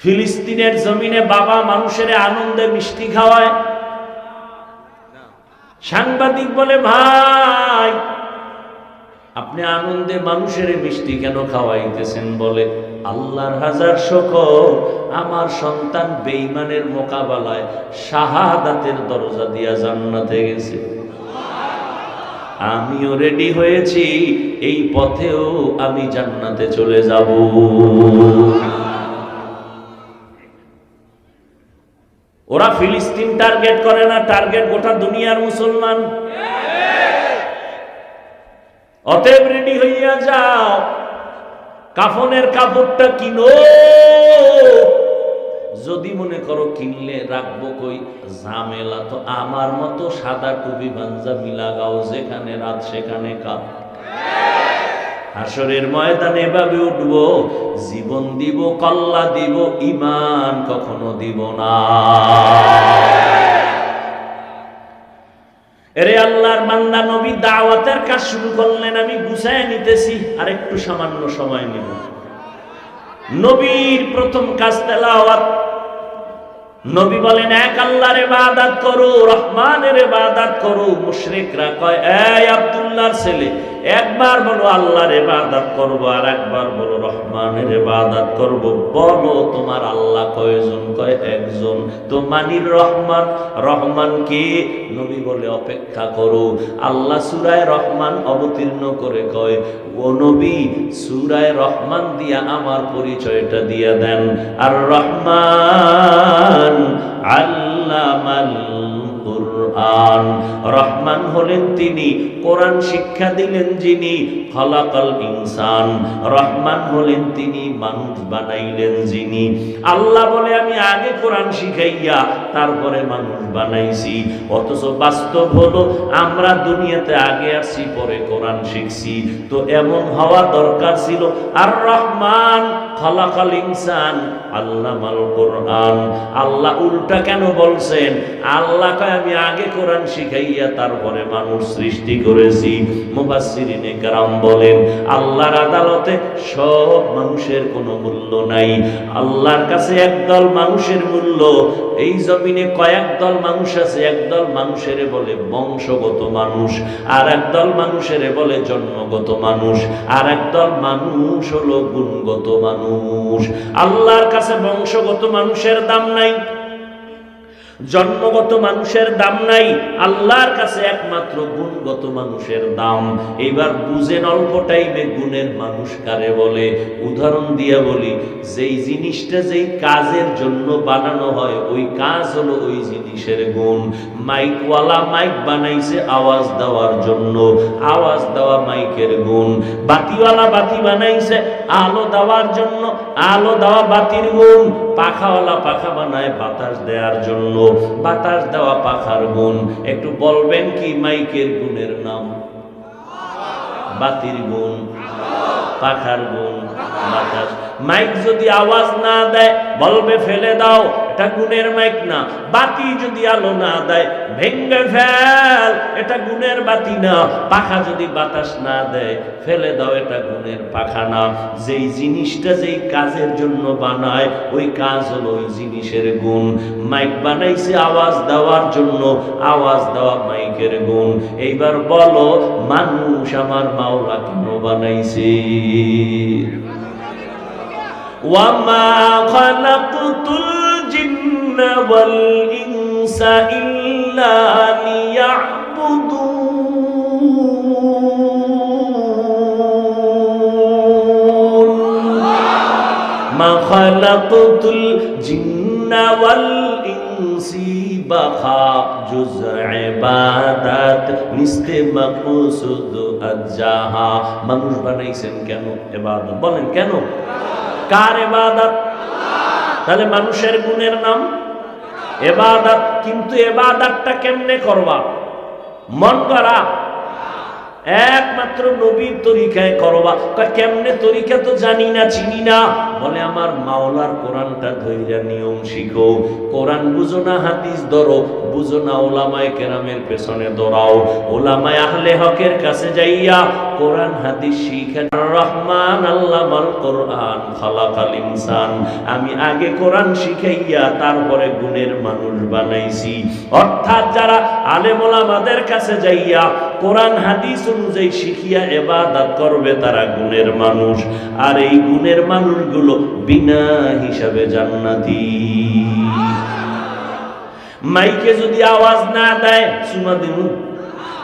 ফিলিস্তিনের জমিনে বাবা মানুষের আনন্দে মিষ্টি খাওয়ায়। সাংবাদিক বলে, ভাই, আপনি আনন্দে মানুষের মিষ্টি কেন খাওয়াইতেছেন? বলে, আল্লাহর হাজার শকর আমার সন্তান বেইমানের মোকাবেলায় শাহাদাতের দরজা দিয়া জান্নাতে গেছে। আমিও রেডি হয়েছি, এই পথেও আমি জান্নাতে চলে যাব। ওরা ফিলিস্তিন টার্গেট করে না, টার্গেট গোটা দুনিয়ার মুসলমান। অতএব রেডি হইয়া যাও। কাফনের কাপড়টা কিনো। যদি মনে করো কিনলে, রাখব কই? ঝামেলা তো আমার মতো সাদা টুপি পাঞ্জাবি লাগাও যেখানে রাত, সেখানে কাপ। হাসরের ময়দানে এভাবে উঠবো, জীবন দিব, কল্লা দিব ইমান কখনো দিব না। এরে আল্লাহর বান্দা, নবী দাওয়াতের কাজ শুরু করলেন, আমি গুছায় নিতেছি, আর একটু সামান্য সময় নিব। নবীর প্রথম কাজ তেলাওয়াত। নবী বলেন, এক আল্লাহর ইবাদত করো, রহমানের ইবাদত করো। মুশরিকরা কয়, এই আব্দুল্লাহর ছেলে একবার বলো, আল্লাহর ইবাদত করব আর একবার বলো, রহমানের ইবাদত করব। বলো, তোমার আল্লাহ কয়জন, কয় একজন? তো মানির রহমান রহমান কে? নবী বলে, অপেক্ষা করো। আল্লাহ সূরায় রহমান অবতীর্ণ করে কয়, ও নবী, সূরায় রহমান দিয়া আমার পরিচয়টা দিয়া দেন। আর রহমান আল্লামাল কুরআন। রহমান হলেন তিনি কোরআন শিক্ষা দিলেন যিনি, খলাকাল ইনসান। রহমান হলেন তিনি, মানুষ বানাইলেন যিনি। আল্লাহ বলে, আমি আগে কোরআন শিখাইয়া তারপরে মানুষ বানাইছি। অথচ বাস্তব হলো, আমরা দুনিয়াতে আগে আসছি পরে কোরআন শিখছি। তো এমন হওয়া দরকার ছিল। আর রহমান, খলাকাল ইনসান আল্লাহ মাল কোরআন। আল্লাহ উল্টা কেন বলছেন? আল্লাহকে আমি আগে কোরআন শিখাইয়া তারপরে মানুষ সৃষ্টি করেছি মুবাসসিরিনে কারাম বলেন, আল্লাহর আদালতে সব মানুষের কোনো মূল্য নাই। আল্লাহর কাছে একদল মানুষের মূল্য, এই জমিনে কয়েক দল মানুষ আছে একদল মানুষের বলে বংশগত মানুষ, আর একদল মানুষের বলে জন্মগত মানুষ, আর একদল মানুষ হলো গুণগত মানুষ। আল্লাহর কাছে বংশগত মানুষের দাম নাই। জন্মগত মানুষের দাম নাই, আল্লাহর কাছে একমাত্র গুণগত মানুষের দাম। এইবার বুঝেন অল্প টাইমে গুণের মানুষ কারে বলে? উদাহরণ দিয়া বলি, যেই জিনিসটা যেই কাজের জন্য বানানো হয়, ওই কাজ হলো ওই জিনিসের গুণ। মাইকওয়ালা মাইক বানাইছে আওয়াজ দেওয়ার জন্য। আওয়াজ দেওয়া মাইকের গুণ। বাতিওয়ালা বাতি বানাইছে আলো দেওয়ার জন্য। আলো দেওয়া বাতির গুণ। পাখাওয়ালা পাখা বানায় বাতাস দেওয়ার জন্য। বাতাস দেওয়া পাখার গুণ। একটু বলবেন কি মাইকের গুণের নাম? বাতির গুণ পাখার গুণ। মাইক যদি আওয়াজ না দেয়, বলবে ফেলে দাও, এটা গুণের মাইক না। বাতি যদি আলো না দেয়, ভেঙ্গে ফেল, এটা গুণের বাতি না। পাখা যদি বাতাস না দেয়, ফেলে দাও, এটা গুণের পাখা না। যেই জিনিসটা যেই কাজের জন্য বানায়, ওই কাজ হলো ওই জিনিসের গুণ। মাইক বানাইছে আওয়াজ দেওয়ার জন্য, আওয়াজ দেওয়া মাইকের গুণ। এইবার বলো, মানুষ আমার মাওলা কেন বানাইছে? وما خلقت الجن والإنس إلا ليعبدون ما خلقت الجن والإنس بخا جز عبادت নিস্তে মাকসুদ আজাহা মানুষ বানাইছেন কেন এবাদত বলেন কেন কার এবাদত? তাহলে মানুষের গুণের নাম? এবাদত। কিন্তু এবাদতটা কেমনে করবা? মন করা একমাত্র নবীর তরিকায় করবা। কেমনে তরিকা তো জানি না, চিনি না। বলে, আমার মাওলার কোরআনটা ধৈর্য নিয়ম শিখো। কোরআন বুঝো না, হাদিস ধরো। বুঝো না, ওলামায় কেরামের পেছনে দৌড়াও। ওলামায় আহলে হকের কাছে যাইয়া কোরআন, হাদিস শিখেন রহমান আল্লামাল কোরআন, খালাকাল ইনসান। আমি আগে কোরআন শিখাইয়া তারপরে গুণের মানুষ বানাইছি। অর্থাৎ যারা আলেম ওলামাদের কাছে যাইয়া কোরআন, হাদিস অনুযায়ী শিখিয়া এবাদত করবে তারা গুণের মানুষ। আর এই গুণের মানুষগুলো বিনা হিসাবে জান্নাতি। মাইকে যদি আওয়াজ না দেয় সুমা দিন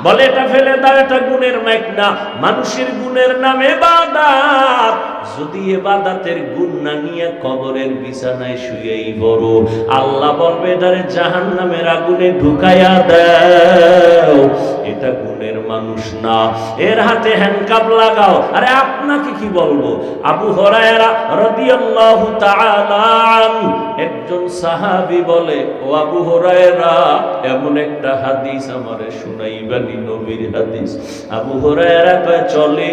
বলে, এটা ফেলে দাও, এটা গুণের মাইক না। মানুষের গুণের নামে বাদাত যদি এবাদাতের গুণ না নিয়ে কবরের বিছানায় শুয়েই বড় আল্লাহ বলবে, এটারে জাহান নামের আগুনে ঢুকাইয়া গুণের মানুষ না। এর হাতে হ্যান্ডকাপ লাগাও। আরে আপনাকে কি বলব? আবু হরায়রা রাদিয়াল্লাহু তাআলা একজন সাহাবী বলে, ও আবু হরায়রা, এমন একটা হাদিস আমারে শুনাইবানি নবীর হাদিস। আবু হরায়রা কয় চলে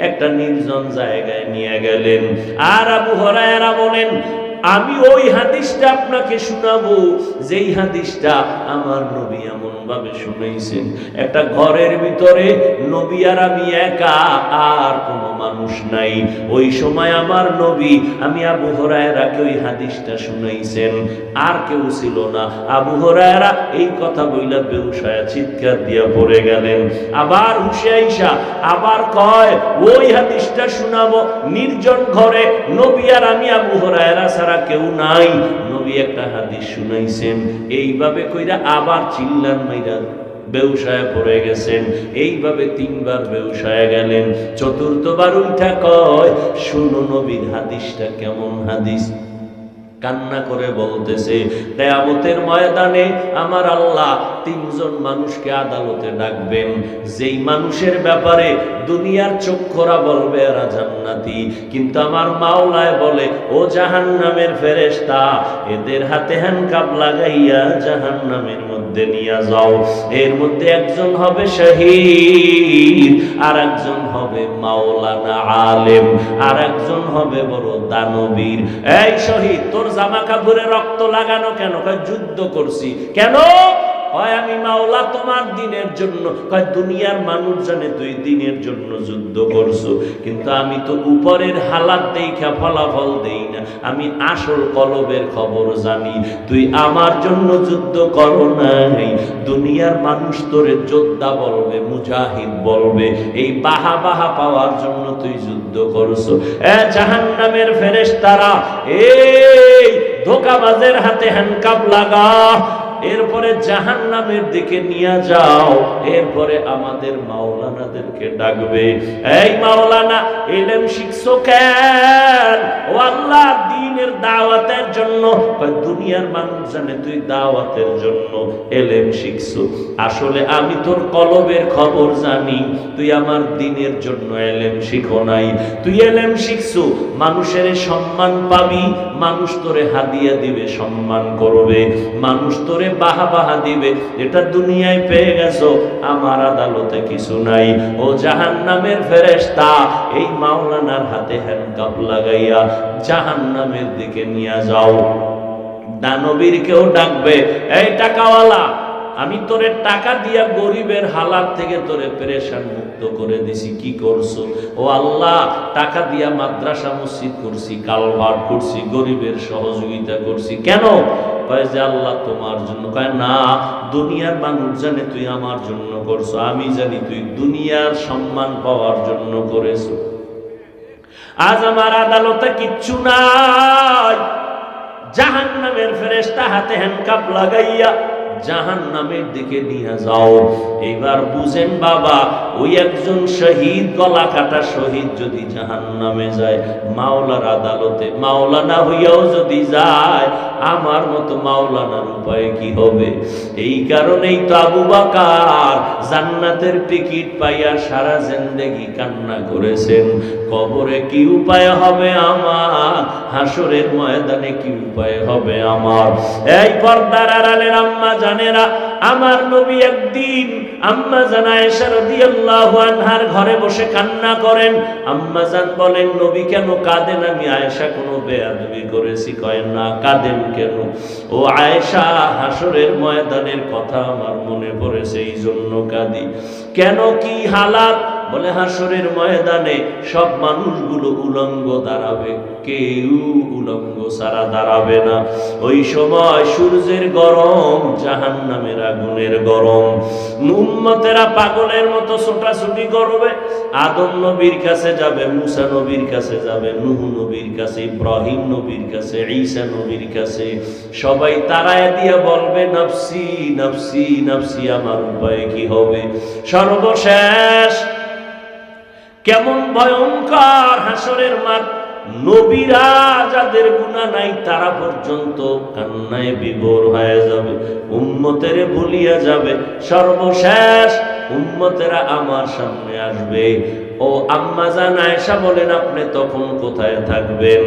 একটা নির্জন জায়গায় নিয়ে গেলেন। আর আবু হরায়রা বলেন, আমি ওই হাদিসটা আপনাকে শোনাবো। যেই হাদিসটা আমার নবী এমন ভাবে শুনাইছেন। একটা ঘরের ভিতরে নবী আর আমি একা, আর কোনো মানুষ নাই। ওই সময় আমার নবী, আমি আবু হরায়রাকে ওই হাদিসটা শুনাইছেন। আর কেউ ছিল না। আবু হরায়রা এই কথা বইলা বেউসায়া চিৎকার দিয়া পড়ে গেলেন। আবার হুশে আইসা আবার কয়, ওই হাদিসটা শোনাবো। নির্জন ঘরে নবী আর আমি আবু হরায়রা ছাড়া কেউ নাই। নবী একটা হাদিস শুনাইছেন। এইভাবে কইরা আবার চিল্লান মাইরা বেউসায় পড়ে গেছেন, এইভাবে তিনবার বেউসায় গেলেন। চতুর্থবার উঠা কয়, শুনো নবীর হাদিসটা কেমন হাদিস? কান্না করে বলতেছে, কেয়ামতের ময়দানে আমার আল্লাহ তিনজন মানুষকে আদালতে ডাকবেন। যেই মানুষের ব্যাপারে দুনিয়ার চক্ষরা বলবে, এরা জান্নাতি। কিন্তু আমার মাওলায় বলে, ও জাহান্নামের ফেরেশতা, এদের হাতে হ্যান্ডকাপ লাগাইয়া জাহান জাহান্নামের মধ্যে নিয়ে যাও। এর মধ্যে একজন হবে শহীদ আর একজন হবে মাওলানা আলেম আর একজন হবে বড় দানবীর। এই শহীদ, তোর জামা কাপড়ে রক্ত লাগানো কেন? যুদ্ধ করছি। কেন? কয় আমি মাওলা তোমার দিনের জন্য। কয়, দুনিয়ার মানুষ জানে দিনের জন্য যুদ্ধ করছ। কিন্তু আমি তো উপরের হালাত দেখা ফলাফল দেই না। আমি আসল কলবের খবর জানি। তুই আমার জন্য যুদ্ধ করো নাই। দুনিয়ার মানুষ তোরে যোদ্ধা বলবে, মুজাহিদ বলবে। এই বাহা বাহা পাওয়ার জন্য তুই যুদ্ধ করছ। এ জাহান্নামের ফেরেশতারা, এই ধোকাবাজের হাতে হ্যান্ডকাপ লাগা এরপরে জাহান নামের দিকে নিয়ে যাও। এরপরে আমাদের মাওলানাদেরকে ডাকবে। এই মাওলানা, এলেম শিখছো কেন? ও আল্লাহ দিনের দাওয়াতের জন্য। দুনিয়ার মানুষ জানে তুই দাওয়াতের জন্য এলেম শিখছো। আসলে আমি তোর কলবের খবর জানি, তুই আমার দিনের জন্য এলেম শিখো নাই। তুই এলেম শিখছো, মানুষের সম্মান পাবি, মানুষ তোরে হাদিয়া দিবে, সম্মান করবে, মানুষ তোরে বাহা বাহা দিবে। এটা দুনিয়ায় পেয়ে গেছো, আমার আদালতে কিছু নাই। ও জাহান নামের ফেরেস্তা এই মাওলানার হাতে হ্যান্ডকাপ লাগাইয়া জাহান নামের দিকে নিয়ে যাও। দানবীর কেউ ডাকবে, এই টাকাওয়ালা, আমি তোরে টাকা দিয়া গরিবের হালাত থেকে তোরে পেরেশান মুক্ত করে দিছি, কি করছ? ও আল্লাহ, টাকা দিয়া মাদ্রাসা মসজিদ করছি কালভার করছি, গরিবের সহযোগিতা করছি। কেন? কয় যে আল্লাহ তোমার জন্য। কয় না, দুনিয়ার মানুষ জানে তুই আমার জন্য করছ, আমি জানি তুই দুনিয়ার সম্মান পাওয়ার জন্য করেছ। আজ আমার আদালতে কিচ্ছু নাই জাহান নামের ফেরেস্তা হাতে হ্যান্ডকাপ লাগাইয়া জাহান নামের দিকে নিয়ে যাও। এইবার বুঝেন বাবা, ওই একজন শহীদ গলা কাটা শহীদ যদি জাহান নামে যায়, মাওলার আদালতে মাওলানা হইয়াও যদি যায়, আমার মতো মাওলানার উপায় কি হবে? এই কারণেই তো আবু বাকার জান্নাতের টিকিট পাইয়া সারা জিন্দেগি কান্না করেছেন। কবরে কি উপায় হবে আমার? হাসরের ময়দানে কি উপায় হবে আমার? এই পর্দার আড়ালের আম্মা জানেরা, আমার নবী একদিন আম্মা জান আয়েশা রাদিয়াল্লাহু আনহার ঘরে বসে কান্না করেন। আম্মা জান বলেন, নবী কেন কাঁদেন? আমি আয়েশা কোনো বেয়াদবি করেছি। কয়, না, কাঁদেন কেন? ও আয়েশা হাসরের ময়দানের কথা আমার মনে পড়েছে এই জন্য কাঁদি। কেন কি হালাত? বলে হাসরের ময়দানে সব মানুষগুলো উলঙ্গ দাঁড়াবে। কেউ উলঙ্গ সারা দাঁড়াবে না। ওই সময় সূর্যের গরম জাহান নামের আগুনের গরম। উম্মতেরা পাগলের মতো ছোটাছুটি করবে। আদম নবীর কাছে যাবে, মুসা নবীর কাছে যাবে, নুহ নবীর কাছে, ইব্রাহিম নবীর কাছে, ঈসা নবীর কাছে। সবাই তারায় দিয়ে বলবে, নফসি নফসি নফসি, আমার উপায় কি হবে? সর্বশেষ কেমন ভয়ঙ্কর হাসরের মাঠ। নবীরা যাদের গুণা নাই, তারা পর্যন্ত কান্নায় বিভোর হয়ে যাবে, উম্মতের ভুলিয়া যাবে। সর্বশেষ উম্মতেরা আমার সামনে আসবে। ও আম্মা জান আয়েশা বলেন, আপনি তখন কোথায় থাকবেন?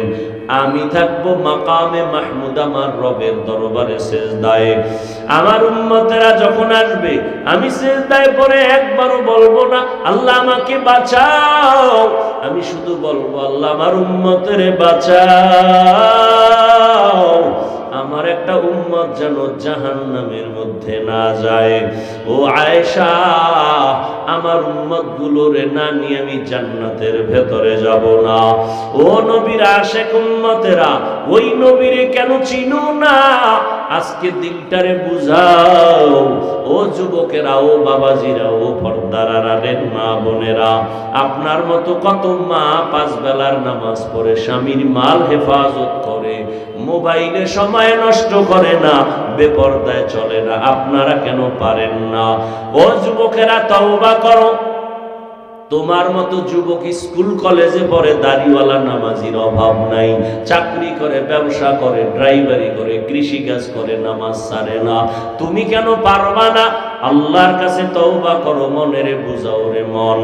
আমি থাকব মাকামে মাহমুদ, আমার রবের দরবারে সেজদায়। আমার উম্মতেরা যখন আসবে, আমি সেজদায় পরে একবারও বলব না, আল্লাহ আমাকে বাঁচাও। আমি শুধু বলব, আল্লাহ আমার উম্মতের বাঁচাও। আমার একটা উম্মত যেন জাহান নামের মধ্যে না যায়। ও আয়েশা, আমার উম্মত গুলোরে না নিয়ে আমি জান্নাতের ভেতরে যাব না। ও নবীর আশেক উম্মতেরা, ওই নবীরে কেন চিনো না? আজকে দিনটারে বুঝাও। ও যুবকেরা ও বাবাজিরা ও পর্দারা রানের মা বোনেরা, আপনার মতো কত মা পাঁচ বেলার নামাজ পড়ে, স্বামীর মাল হেফাজত করে, মোবাইলে সময় নষ্ট করে না, বেপর্দায় চলে না, আপনারা কেন পারেন না? ও যুবকেরা, তওবা করো। তোমার মতো যুবক স্কুল কলেজে পড়ে দাড়িওয়ালা নামাজির অভাব নাই। চাকরি করে, ব্যবসা করে, ড্রাইভারি করে কৃষি কাজ করে, নামাজ সারে না। তুমি কেন পারবা না? আল্লাহর কাছে তওবা করো, মনেরে বুঝাও রে মন।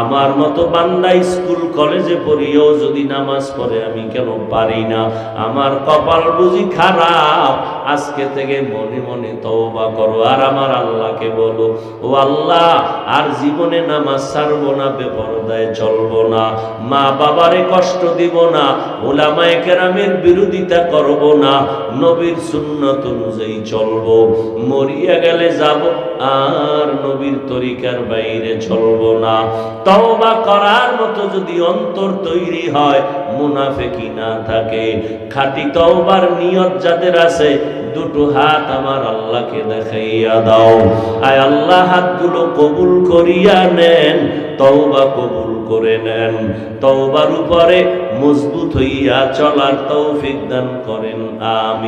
আমার মতো বান্দা স্কুল, কলেজে পড়িয়েও যদি নামাজ পড়ে, আমি কেন পারি না? আমার কপাল বুঝি খারাপ। আজকে থেকে মনে মনে তওবা করো, আর আমার আল্লাহকে বলো, ও আল্লাহ, আর জীবনে নামাজ ছাড়বো না, বেপরদায় চলবো না, মা বাবারে কষ্ট দিব না, ওলামায়ে কেরামের বিরোধিতা করব না, নবীর সুন্নত অনুযায়ী চলবো, মরিয়া গেলে যাব আর নবীর তরিকার বাইরে চলবো না। তওবা করার মতো যদি অন্তর তৈরি হয়, মুনাফেকি না থাকে। খাঁটি তওবার নিয়ত যাদের আছে, দুটো হাত আমার আল্লাহকে দেখাইয়া দাও। আয় আল্লাহ, হাতগুলো কবুল করিয়া নেন, তওবা কবুল করে নেন। তওবার উপরে মজবুত হইয়া চলার তৌফিক দান করেন আমি